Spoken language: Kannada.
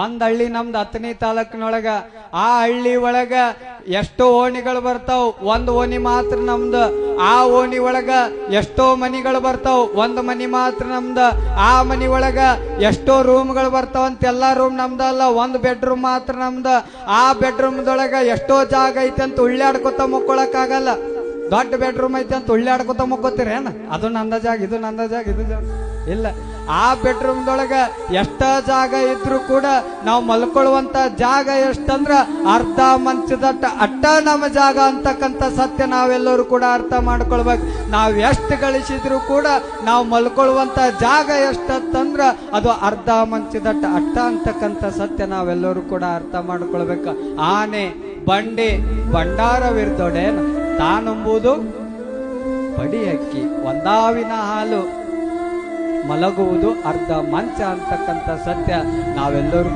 ಒಂದ್ ಹಳ್ಳಿ ನಮ್ದು ಹತ್ತನೇ ತಾಲೂಕಿನೊಳಗ, ಆ ಹಳ್ಳಿ ಒಳಗ ಎಷ್ಟೋ ಓಣಿಗಳು ಬರ್ತಾವ್. ಒಂದ್ ಓಣಿ ಮಾತ್ರ ನಮ್ದು, ಆ ಓಣಿ ಒಳಗ ಎಷ್ಟೋ ಮನಿಗಳು ಬರ್ತಾವ್. ಒಂದ್ ಮನಿ ಮಾತ್ರ ನಮ್ದು, ಆ ಮನಿ ಒಳಗ ಎಷ್ಟೋ ರೂಮ್ಗಳು ಬರ್ತಾವ ಅಂತ ಎಲ್ಲಾ ರೂಮ್ ನಮ್ದ ಅಲ್ಲ, ಒಂದ್ ಬೆಡ್ರೂಮ್ ಮಾತ್ರ ನಮ್ದು. ಆ ಬೆಡ್ರೂಮ್ದೊಳಗ ಎಷ್ಟೋ ಜಾಗ ಐತೆ ಅಂತ ಉಳ್ಳಾಡ್ಕೊತ ಮುಕ್ಕೊಳಕ್ ಆಗಲ್ಲ ದೊಡ್ಡ ಬೆಡ್ರೂಮ್ ಐತೆ ಅಂತ ಉಳ್ಳಾಡ್ಕೊತ ಮುಕ್ಕೋತಿರೇನ? ಅದು ನಂದ ಜಾಗ, ಇದು ನಂದ ಜಾಗ, ಇದು ಜಾಗ. ಇಲ್ಲ, ಆ ಬೆಡ್ರೂಮ್ದೊಳಗ ಎಷ್ಟ ಜಾಗ ಇದ್ರು ಕೂಡ ನಾವು ಮಲ್ಕೊಳ್ಳುವಂತ ಜಾಗ ಎಷ್ಟಂದ್ರ ಅರ್ಧ ಮಂಚದಟ್ಟ ಅಟ್ಟ ನಮ್ಮ ಜಾಗ ಅಂತಕ್ಕಂಥ ಸತ್ಯ ನಾವೆಲ್ಲರೂ ಕೂಡ ಅರ್ಥ ಮಾಡ್ಕೊಳ್ಬೇಕು. ನಾವ್ ಎಷ್ಟು ಗಳಿಸಿದ್ರು ಕೂಡ ನಾವು ಮಲ್ಕೊಳ್ಳುವಂತ ಜಾಗ ಎಷ್ಟಂದ್ರ ಅದು ಅರ್ಧ ಮಂಚದ ಅಟ್ಟ ಅಂತಕ್ಕಂಥ ಸತ್ಯ ನಾವೆಲ್ಲರೂ ಕೂಡ ಅರ್ಥ ಮಾಡ್ಕೊಳ್ಬೇಕು. ಆನೆ, ಬಂಡೆ, ಭಂಡಾರವಿರ್ದೊಡೇನು ತಾನೆಂಬುದು ಬಡಿ ಅಕ್ಕಿ ಒಂದಾವಿನ ಹಾಲು. ಮಲಗುವುದು ಅರ್ಧ ಮಂಚ ಅಂತಕ್ಕಂಥ ಸತ್ಯ ನಾವೆಲ್ಲರೂ